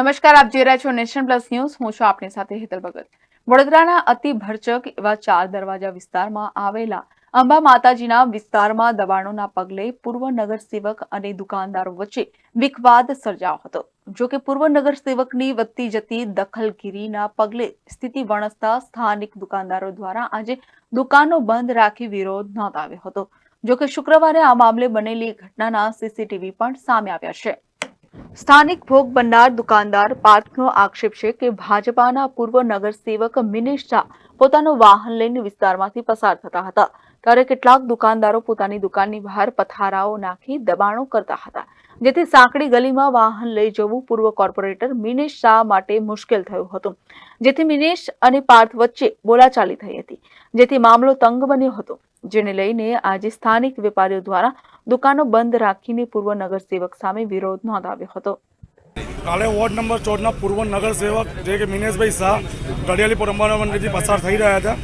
નમસ્કાર, આપ જોઈ રહ્યા છો નેશન પ્લસ ન્યૂઝ. હું છું આપની સાથે હેતલ ભગત. વડોદરાના અતિ ભરચક એવા ચાર દરવાજા વિસ્તારમાં આવેલા અંબા માતાજીના વિસ્તારમાં દબાણોના પગલે પૂર્વ નગરસેવક અને દુકાનદારો વચ્ચે વિખવાદ સર્જાયો હતો. જો કે પૂર્વ નગરસેવકની વધતી જતી દખલગીરીના પગલે સ્થિતિ વણસતા સ્થાનિક દુકાનદારો દ્વારા આજે દુકાનો બંધ રાખી વિરોધ નોંધાવ્યો હતો. જો કે શુક્રવારે આ મામલે બનેલી ઘટનાના સીસીટીવી પણ સામે આવ્યા છે. સ્થાનિક ભોગ બનનાર દુકાનદાર પાર્થનો આક્ષેપ છે કે ભાજપાના પૂર્વ નગરસેવક મિનેશ શાહ પોતાનું વાહન લઈને વિસ્તારમાંથી પસાર થતા હતા. ત્યારે કેટલાક દુકાનદારો પોતાની દુકાનની બહાર પથારાઓ નાખી દબાણો કરતા હતા. જેથી સાંકડી ગલીમાં વાહન લઈ જવું પૂર્વ કોર્પોરેટર મિનેશ શાહ માટે મુશ્કેલ થયું હતું. જેથી મિનેશ અને પાર્થ વચ્ચે બોલાચાલી થઈ હતી. જેથી મામલો તંગ બન્યો હતો. જેને લઈને આજે સ્થાનિક વેપારીઓ દ્વારા દુકાનો બંધ રાખીને પૂર્વ નગરસેવક સામે વિરોધ નોંધાવ્યો હતો. કાલે વોર્ડ નંબર ચોદના પૂર્વ નગરસેવક જે કે મિનેશભાઈ શાહ ઘડિયાળી અંબાના મંદિરથી પસાર થઈ રહ્યા હતા.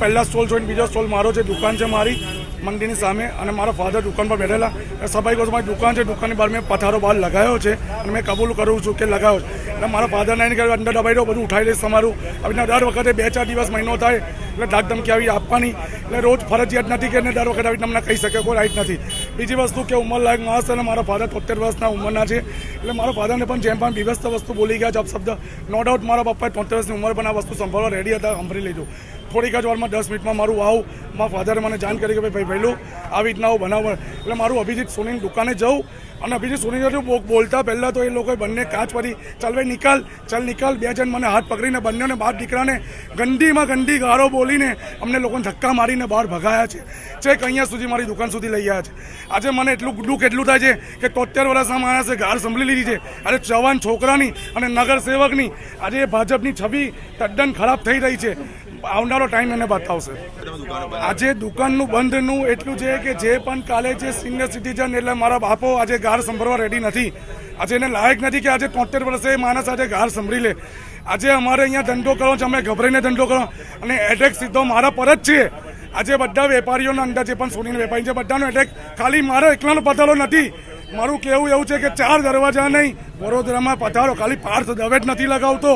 પહેલા સ્ટોલ જોઈને બીજો સ્ટોલ મારો છે દુકાન છે મારી મંદિરની સામે અને મારા ફાધર દુકાન પર બેઠેલા. સભાઈ કહું મારી દુકાન છે, દુકાનની બહાર મેં પથારો બહાર લગાવ્યો છે અને મેં કબૂલ કરું છું કે લગાવ્યો છે. એટલે મારા ફાધરને એને કહ્યું અંદર દબાઈ દો, બધું ઉઠાવી લઈશ તમારું. આવી દર વખતે બે ચાર દિવસ મહિનો થાય એટલે ધાક ધમકી આવી આપવાની. એટલે રોજ ફરજિયાત નથી કે દર વખતે આવી તમને કહી શકે, કોઈ રાઈટ નથી. બીજી વસ્તુ કે ઉંમરલાયક માણસ અને મારા ફાધર તોતેર વર્ષના ઉંમરના છે. એટલે મારા ફાધરને પણ જેમ પણ બીભસ્ત વસ્તુ બોલી ગયા છે શબ્દ નો ડાઉટ મારા પપ્પાએ તોતેર વર્ષની ઉંમર પણ આ વસ્તુ સંભાળવા રેડી હતા, સાંભળી લીધું. થોડીક જ વારમાં દસ મિનિટમાં મારું આવું મારા ફાધરે મને જાણ કરી કે ભાઈ પહેલું આવી રીતના આવું બનાવ એટલે મારું અભિજીત સોનીની દુકાને જવું અને અભિજીત સોની બોલતા પહેલાં તો એ લોકોએ બંને કાચ પડી ચાલ ભાઈ, નિકાલ, ચાલ, નિકાલ. બે જણ મને હાથ પકડીને બંનેને બહાર દીકરાને ગંદીમાં ગંદી ગાળો બોલીને અમને લોકોને ધક્કા મારીને બહાર ભગાયા છે. છેક અહીંયા સુધી મારી દુકાન સુધી લઈ આવ્યા છે. આજે મને એટલું દુઃખ એટલું થાય છે કે તોતેર વર્ષના માણસે ગાર સંભળી લીધી છે. આજે જવાન છોકરાની અને નગરસેવકની આજે ભાજપની છબી તદ્દન ખરાબ થઈ રહી છે. આવનારો ટાઈમ એને બતાવશે. આજે દુકાનનું બંધનું એટલું છે કે જે પણ કાલે જે સિનિયર સિટીઝન એટલે મારા બાપો આજે ગાર સંભળવા રેડી નથી. આજે એને લાયક નથી કે આજે તોતેર વર્ષે માણસ આજે ગાર સંભળી લે. આજે અમારે અહીંયા ધંધો કરો છે, અમે ગભરાઈને ધંધો કરો. અને એટેક સીધો મારા પર જ છે. આજે બધા વેપારીઓના અંદર જે પણ સોનીના વેપારી છે બધાનો એટેક ખાલી મારો એકલાનો પથારો નથી. મારું કહેવું એવું છે કે ચાર દરવાજા નહીં, વડોદરામાં પથારો ખાલી પાર્થ દવે જ નથી લગાવતો.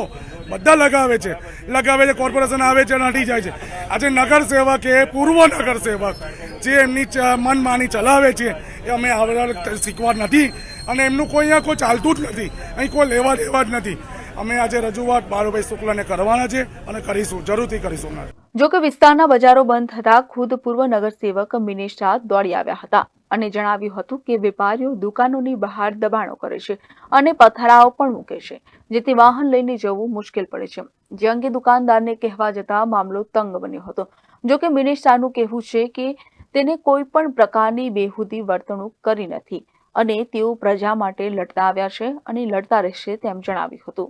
બધા લગાવે છે. લગાવે છે, કોર્પોરેશન આવે છે અને જાય છે. આજે નગરસેવક એ પૂર્વ નગર સેવક જે એમની મનમાની ચલાવે છે, એ અમે આવડ શીખવા નથી. અને એમનું કોઈ અહીંયા કોઈ ચાલતું જ નથી. અહીં કોઈ લેવા દેવા જ નથી. અમે આજે રજૂઆત બાળુભાઈ શુક્લાને કરવાના છે અને કરીશું, જરૂરથી કરીશું જો કે વિસ્તારના બજારો બંધ થતા ખુદ પૂર્વ નગરસેવક મિનેશ શાહ દોડી આવ્યા હતા અને જણાવ્યું હતું કે વેપારીઓ દુકાનોની બહાર દબાણો કરે છે અને પથરાઓ પણ મૂકે છે, જેથી વાહન લઈને જવું મુશ્કેલ પડે છે. જે અંગે દુકાનદારને કહેવા જતા મામલો તંગ બન્યો હતો. જો કે મિનેશ શાહનું કહેવું છે કે તેને કોઈ પણ પ્રકારની બેહુદી વર્તણૂક કરી નથી. અને તેઓ પ્રજા માટે લડતા આવ્યા છે અને લડતા રહેશે તેમ જણાવ્યું હતું.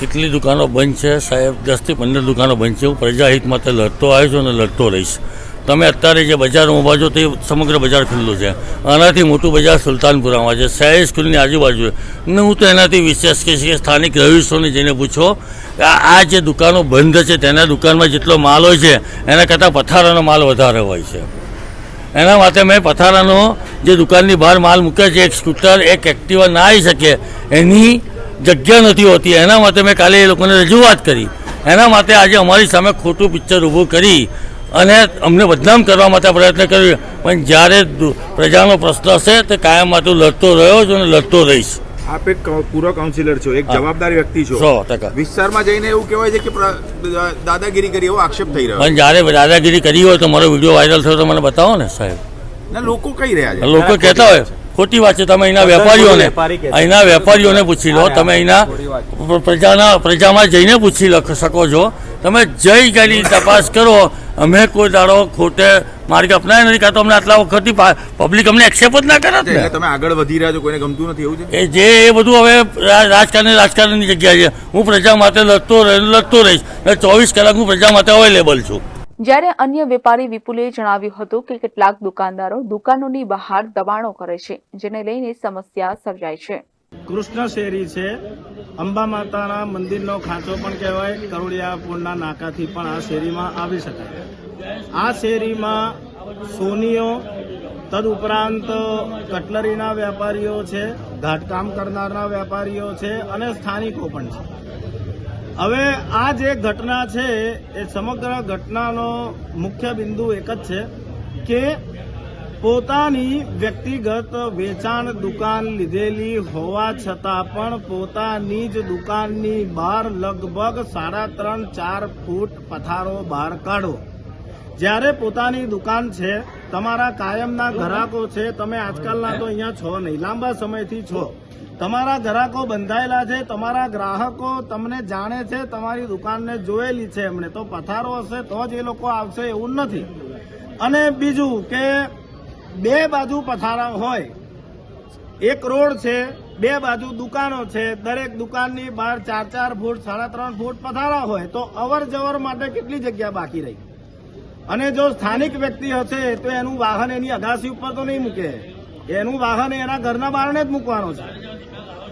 કેટલી દુકાનો બંધ છે સાહેબ? દસથી પંદર દુકાનો બંધ છે. હું પ્રજાહિત માટે લડતો આવ્યો છું અને લડતો રહીશ. તમે અત્યારે જે બજાર ઊભા છો તે સમગ્ર બજાર ખુલ્લું છે. આનાથી મોટું બજાર સુલતાનપુરામાં છે. સયાજી સ્કૂલની આજુબાજુ ને હું તો એનાથી વિશેષ કહીશ કે સ્થાનિક રહીશોને જઈને પૂછો કે આ જે દુકાનો બંધ છે તેના દુકાનમાં જેટલો માલ હોય છે, એના કરતાં પથારાનો માલ વધારે હોય છે. એના માટે મેં પથારાનો જે દુકાનની બહાર માલ મૂક્યો છે, એક સ્કૂટર, એક એક્ટિવા ના આવી શકે, એની જગ્યા નથી હોતી. એના માટે મેં કાલે એ લોકોને રજૂઆત કરી. એના માટે આજે અમારી સામે ખોટું પિક્ચર ઊભું કરી અને અમને બદનામ કરવા માટે પ્રયત્ન કર્યો. પણ જ્યારે પ્રજાનો પ્રશ્ન હશે, તે કાયમ માટે લડતો રહ્યો છું અને લડતો રહીશ. આપ એક પૂર્વ કાઉન્સિલર છો એક જવાબદાર વ્યક્તિ છો. સો ટકા. વિસ્તારમાં જઈને એવું કહેવાય છે કે દાદાગીરી કરી એવો આક્ષેપ થઈ રહ્યો પણ જ્યારે દાદાગીરી કરી હોય તો મારો વીડિયો વાયરલ થયો તો મને બતાવો ને સાહેબ. ના લોકો કહી રહ્યા છે. લોકો કહેતા હોય ખોટી વાત છે. તમે અહીંના વેપારીઓને અહીંના વેપારીઓને પૂછી લો તમે અહીંના પ્રજાના પ્રજામાં જઈને પૂછી લખ- શકો છો. તમે જઈ કરી તપાસ કરો અમે કોઈ દાડો ખોટે માર્ગ અપનાવ્યો નથી કાં તો અમને આટલા વખતથી પબ્લિક અમને એક્સેપ્ટ જ ના કરે એટલે તમે આગળ વધી રહ્યા છો કોઈને ગમતું નથી એવું છે? એ જે એ બધું હવે રાજકારણ રાજકારણની જગ્યા છે. હું પ્રજા માટે લડતો રહી લડતો રહીશ. અને ચોવીસ કલાક હું પ્રજા માટે અવેલેબલ છું. જ્યારે અન્ય વેપારી વિપુલે જણાવ્યું હતું કે કેટલાક દુકાનદારો દુકાનોની બહાર દબાણો કરે છે જેને લઈને સમસ્યા સર્જાય છે. કૃષ્ણ શેરી છે. અંબા માતાના મંદિરનો ખાંચો પણ કહેવાય. કરોડિયાપુરના નાકાથી પણ આ શેરીમાં આવી શકાય. આ શેરીમાં સોનીઓ, તદુપરાંત કટલરીના વેપારીઓ છે, ઘાટકામ કરનારના વેપારીઓ છે અને સ્થાનિકો પણ છે. હવે આ જે ઘટના છે, એ સમગ્ર ઘટનાનો મુખ્ય બિંદુ એક જ છે કે પોતાની વ્યક્તિગત વેચાણ દુકાન લીધેલી હોવા છતાં પણ પોતાની જ દુકાનની બહાર લગભગ સાડા ત્રણ ચાર ફૂટ પથારો બહાર કાઢો. જ્યારે પોતાની દુકાન છે, તમારા કાયમના ગ્રાહકો છે, તમે આજકાલના તો અહીંયા છો નહીં, લાંબા સમયથી છો. તમારા ગ્રાહકો બંધાયેલા છે, તમારા ગ્રાહકો તમને જાણે છે, તમારી દુકાનને જોયેલી છે એમણે. તો પથારો હશે તો જ એ લોકો આવશે એવું નથી. અને બીજું કે બે બાજુ પથારા હોય. એક રોડ છે, બે બાજુ દુકાનો છે, દરેક દુકાનની બહાર ચાર ચાર ફૂટ, સાડા ત્રણ ફૂટ પથારા હોય તો અવર જવર માટે કેટલી જગ્યા બાકી રહી? અને જો સ્થાનિક વ્યક્તિ હશે તો એનું વાહન એની અગાસી ઉપર તો નહીં મૂકે. એનું વાહન એના ઘરના બારણે જ મૂકવાનો છે.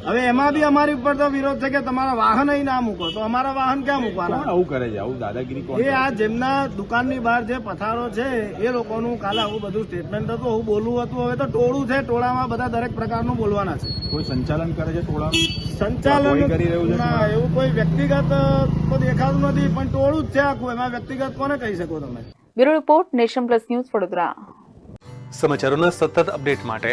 હવે એમાં બી અમારી ઉપર તો વિરોધ છે કે તમારા વાહન અહીં ના મૂકો તો અમારા વાહન ક્યાં મૂકવાના? આવું કરે છે? આવું દાદાગીરી એ આ જેમના દુકાનની બહાર જે પથારો છે એ લોકોનું કાલે આવું બધું સ્ટેટમેન્ટ હતું આવું બોલવું હતું હવે તો ટોળું છે ટોળામાં બધા દરેક પ્રકારનું બોલવાના છે. કોઈ સંચાલન કરે છે ટોળા સંચાલન કરી રહ્યું છે? ના એવું કોઈ વ્યક્તિગત તો દેખાતું નથી પણ ટોળું જ છે આખું એમાં વ્યક્તિગત કોને કહી શકો તમે? Bureau report nation plus news Vadodara. સમાચારોના સતત અપડેટ માટે